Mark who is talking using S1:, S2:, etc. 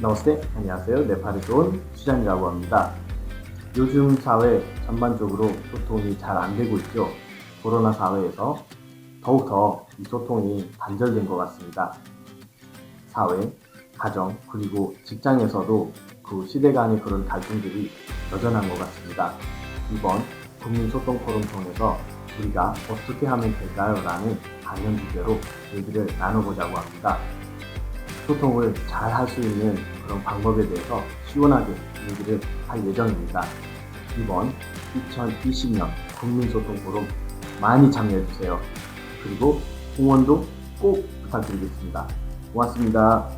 S1: 너스테 안녕하세요. 네팔에서 온 수장이라고 합니다. 요즘 사회 전반적으로 소통이 잘 안 되고 있죠. 코로나 사회에서 더욱더 이 소통이 단절된 것 같습니다. 사회, 가정, 그리고 직장에서도 그 시대 간의 그런 갈등들이 여전한 것 같습니다. 이번 국민 소통 포럼 통해서 우리가 어떻게 하면 될까요? 라는 관련 주제로 얘기를 나눠보자고 합니다. 소통을 잘 할 수 있는 그런 방법에 대해서 시원하게 얘기를 할 예정입니다. 이번 2020년 국민소통 포럼 많이 참여해주세요. 그리고 응원도 꼭 부탁드리겠습니다. 고맙습니다.